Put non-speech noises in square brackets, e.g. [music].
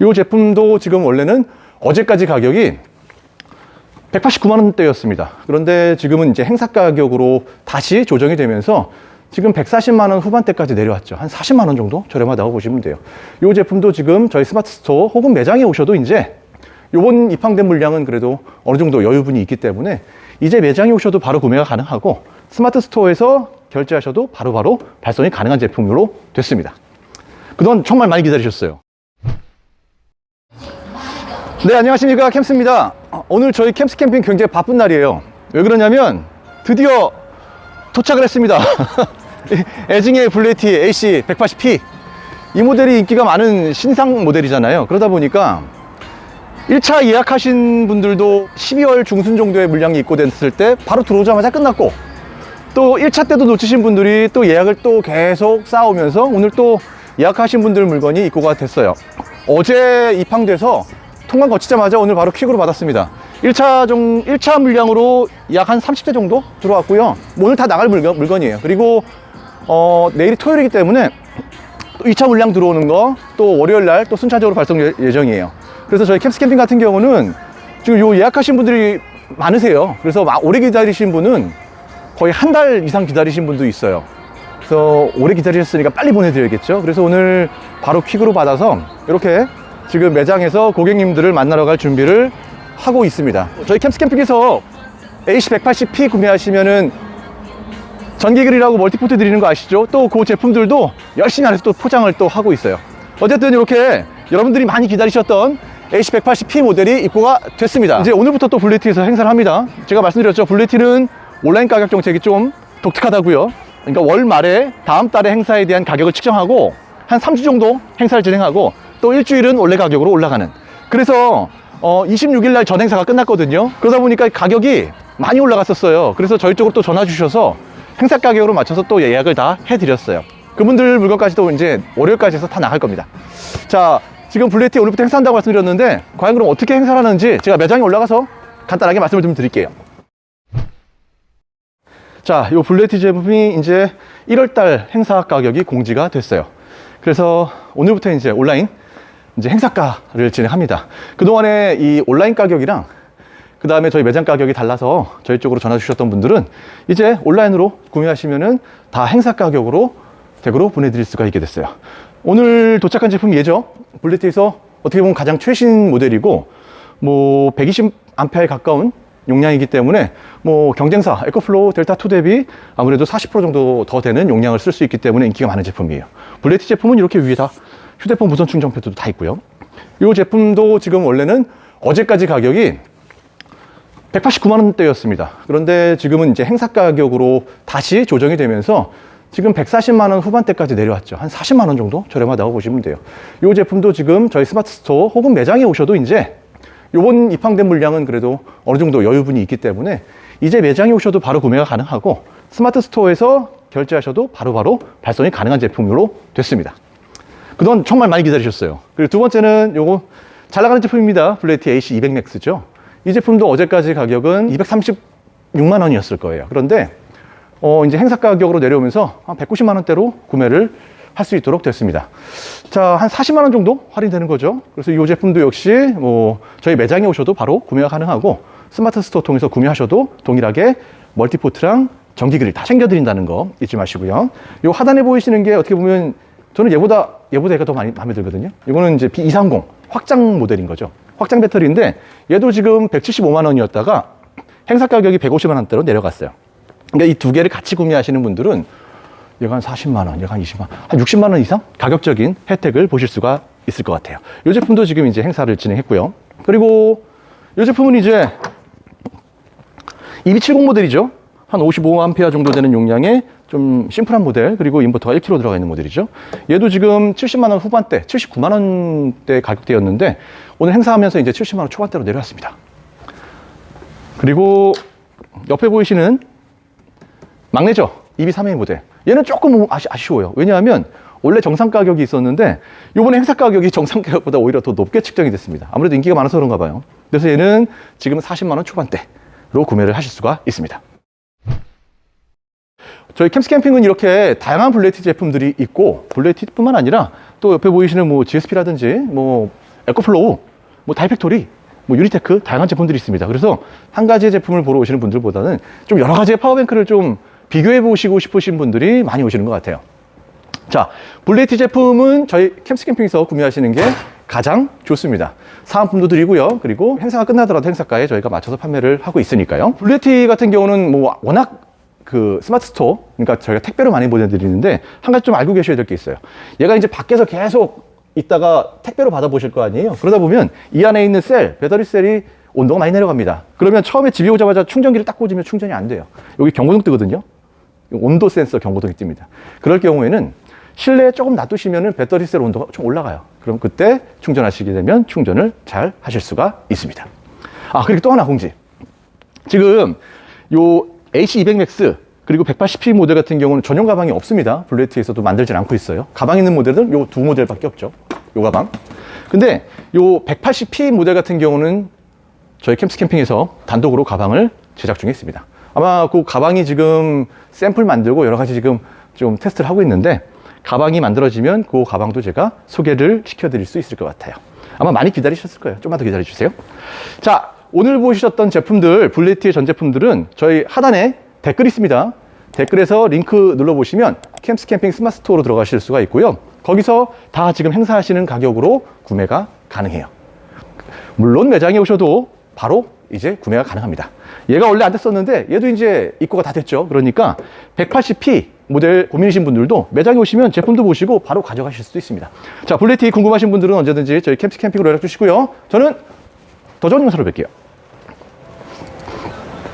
이 제품도 지금 원래는 어제까지 가격이 189만 원대였습니다. 그런데 지금은 이제 행사 가격으로 다시 조정이 되면서 지금 140만 원 후반대까지 내려왔죠. 한 40만 원 정도 저렴하다고 보시면 돼요. 이 제품도 지금 저희 스마트 스토어 혹은 매장에 오셔도 이제 요번 입항된 물량은 그래도 어느 정도 여유분이 있기 때문에 이제 매장에 오셔도 바로 구매가 가능하고 스마트 스토어에서 결제하셔도 바로바로 발송이 가능한 제품으로 됐습니다. 그동안 정말 많이 기다리셨어요. 네, 안녕하십니까. 캠스입니다. 어, 오늘 저희 캠스 캠핑 굉장히 바쁜 날이에요. 왜 그러냐면 드디어 도착을 했습니다. [laughs] 에징의 블레티 AC 180P. 이 모델이 인기가 많은 신상 모델이잖아요. 그러다 보니까 1차 예약하신 분들도 12월 중순 정도에 물량이 입고됐을 때 바로 들어오자마자 끝났고 또 1차 때도 놓치신 분들이 또 예약을 또 계속 쌓아오면서 오늘 또 예약하신 분들 물건이 입고가 됐어요. 어제 입항돼서 통관 거치자마자 오늘 바로 퀵으로 받았습니다. 1차 정, 1차 물량으로 약 한 30대 정도 들어왔고요. 오늘 다 나갈 물건, 물건이에요. 그리고 어, 내일이 토요일이기 때문에 또 2차 물량 들어오는 거 또 월요일 날 또 순차적으로 발송 예- 예정이에요. 그래서 저희 캠스 캠핑 같은 경우는 지금 요 예약하신 분들이 많으세요. 그래서 마- 오래 기다리신 분은 거의 한 달 이상 기다리신 분도 있어요. 그래서 오래 기다리셨으니까 빨리 보내드려야겠죠. 그래서 오늘 바로 퀵으로 받아서 이렇게 지금 매장에서 고객님들을 만나러 갈 준비를 하고 있습니다. 저희 캠스 캠핑에서 AC180P 구매하시면은 전기 그릴하고 멀티포트 드리는 거 아시죠? 또 그 제품들도 열심히 안에서 또 포장을 또 하고 있어요. 어쨌든 이렇게 여러분들이 많이 기다리셨던 AC180P 모델이 입고가 됐습니다. 이제 오늘부터 또 블레티에서 행사를 합니다. 제가 말씀드렸죠. 블레티는 온라인 가격 정책이 좀 독특하다고요. 그러니까 월 말에 다음 달에 행사에 대한 가격을 측정하고 한 3주 정도 행사를 진행하고 또 일주일은 원래 가격으로 올라가는. 그래서 어 26일 날 전 행사가 끝났거든요. 그러다 보니까 가격이 많이 올라갔었어요. 그래서 저희 쪽으로 또 전화 주셔서 행사 가격으로 맞춰서 또 예약을 다 해드렸어요. 그분들 물건까지도 이제 월요일까지 해서 다 나갈 겁니다. 자, 지금 블레티 오늘부터 행사한다고 말씀드렸는데 과연 그럼 어떻게 행사를 하는지 제가 매장에 올라가서 간단하게 말씀을 좀 드릴게요. 자, 요 블레티 제품이 이제 1월달 행사 가격이 공지가 됐어요. 그래서 오늘부터 이제 온라인 이제 행사가를 진행합니다. 그동안에 이 온라인 가격이랑 그 다음에 저희 매장 가격이 달라서 저희 쪽으로 전화 주셨던 분들은 이제 온라인으로 구매하시면은 다 행사 가격으로 댁으로 보내드릴 수가 있게 됐어요. 오늘 도착한 제품이 얘죠. 블레트에서 어떻게 보면 가장 최신 모델이고 뭐 120A에 가까운 용량이기 때문에 뭐 경쟁사 에코플로우 델타2 대비 아무래도 40% 정도 더 되는 용량을 쓸 수 있기 때문에 인기가 많은 제품이에요. 블레트 제품은 이렇게 위에 다 휴대폰 무선 충전패도 다 있고요. 이 제품도 지금 원래는 어제까지 가격이 189만 원대였습니다. 그런데 지금은 이제 행사 가격으로 다시 조정이 되면서 지금 140만 원 후반대까지 내려왔죠. 한 40만 원 정도 저렴하다고 보시면 돼요. 이 제품도 지금 저희 스마트 스토어 혹은 매장에 오셔도 이제 요번 입항된 물량은 그래도 어느 정도 여유분이 있기 때문에 이제 매장에 오셔도 바로 구매가 가능하고 스마트 스토어에서 결제하셔도 바로바로 발송이 가능한 제품으로 됐습니다. 그동안 정말 많이 기다리셨어요. 그리고 두 번째는 요거 잘 나가는 제품입니다. 블레티 AC 200 맥스죠. 이 제품도 어제까지 가격은 236만 원이었을 거예요. 그런데 어 이제 행사 가격으로 내려오면서 한 190만 원대로 구매를 할 수 있도록 됐습니다. 자, 한 40만 원 정도 할인되는 거죠. 그래서 이 제품도 역시 뭐 저희 매장에 오셔도 바로 구매가 가능하고 스마트 스토어 통해서 구매하셔도 동일하게 멀티포트랑 전기 그릴 다 챙겨드린다는 거 잊지 마시고요. 이 하단에 보이시는 게 어떻게 보면 저는 얘보다 얘보다 얘가 더 많이 마음에 들거든요. 이거는 이제 B230 확장 모델인 거죠. 확장 배터리인데 얘도 지금 175만 원이었다가 행사 가격이 150만 원대로 내려갔어요. 그러니까 이 두 개를 같이 구매하시는 분들은 얘가 한 40만 원, 얘가 한 20만 원, 한 60만 원 이상 가격적인 혜택을 보실 수가 있을 것 같아요. 이 제품도 지금 이제 행사를 진행했고요. 그리고 이 제품은 이제 2270 모델이죠. 한 55A 정도 되는 용량의 좀 심플한 모델, 그리고 인버터가 1kg 들어가 있는 모델이죠. 얘도 지금 70만 원 후반대, 79만 원대 가격대였는데, 오늘 행사하면서 이제 70만 원 초반대로 내려왔습니다. 그리고 옆에 보이시는 막내죠. 2232 모델. 얘는 조금 아쉬, 아쉬워요. 왜냐하면 원래 정상 가격이 있었는데 요번에 행사 가격이 [laughs] 정상 가격보다 오히려 더 높게 측정이 됐습니다. 아무래도 인기가 많아서 그런가 봐요. 그래서 얘는 지금 40만 원 초반대로 구매를 하실 수가 있습니다. 저희 캠스 캠핑은 이렇게 다양한 블레티 제품들이 있고 블레티뿐만 아니라 또 옆에 보이시는 뭐 GSP라든지 뭐 에코플로우, 뭐 다이팩토리, 뭐 유리테크 다양한 제품들이 있습니다. 그래서 한 가지의 제품을 보러 오시는 분들보다는 좀 여러 가지의 파워뱅크를 좀 비교해 보시고 싶으신 분들이 많이 오시는 것 같아요. 자, 블레이트 제품은 저희 캠스 캠핑에서 구매하시는 게 가장 좋습니다. 사은품도 드리고요. 그리고 행사가 끝나더라도 행사가에 저희가 맞춰서 판매를 하고 있으니까요. 블레이트 같은 경우는 뭐 워낙 그 스마트 스토어, 그러니까 저희가 택배로 많이 보내드리는데 한 가지 좀 알고 계셔야 될 게 있어요. 얘가 이제 밖에서 계속 있다가 택배로 받아보실 거 아니에요. 그러다 보면 이 안에 있는 셀, 배터리 셀이 온도가 많이 내려갑니다. 그러면 처음에 집에 오자마자 충전기를 딱 꽂으면 충전이 안 돼요. 여기 경고등 뜨거든요. 온도 센서 경고등이 뜹니다. 그럴 경우에는 실내에 조금 놔두시면 배터리 셀 온도가 좀 올라가요. 그럼 그때 충전하시게 되면 충전을 잘 하실 수가 있습니다. 아, 그리고 또 하나 공지. 지금 요 H200 맥스 그리고 180P 모델 같은 경우는 전용 가방이 없습니다. 블레이트에서도 만들진 않고 있어요. 가방 있는 모델은 요 두 모델밖에 없죠. 요 가방. 근데 요 180P 모델 같은 경우는 저희 캠스 캠핑에서 단독으로 가방을 제작 중에 있습니다. 아마 그 가방이 지금 샘플 만들고 여러 가지 지금 좀 테스트를 하고 있는데 가방이 만들어지면 그 가방도 제가 소개를 시켜드릴 수 있을 것 같아요. 아마 많이 기다리셨을 거예요. 좀만 더 기다려 주세요. 자, 오늘 보셨던 제품들, 블레이트의 전 제품들은 저희 하단에 댓글 있습니다. 댓글에서 링크 눌러보시면 캠스 캠핑 스마트 스토어로 들어가실 수가 있고요. 거기서 다 지금 행사하시는 가격으로 구매가 가능해요. 물론 매장에 오셔도 바로 이제 구매가 가능합니다. 얘가 원래 안 됐었는데 얘도 이제 입고가 다 됐죠. 그러니까 180p 모델 고민이신 분들도 매장에 오시면 제품도 보시고 바로 가져가실 수도 있습니다. 자, 블레티 궁금하신 분들은 언제든지 저희 캠스 캠핑으로 연락 주시고요. 저는 더 좋은 영상으로 뵐게요.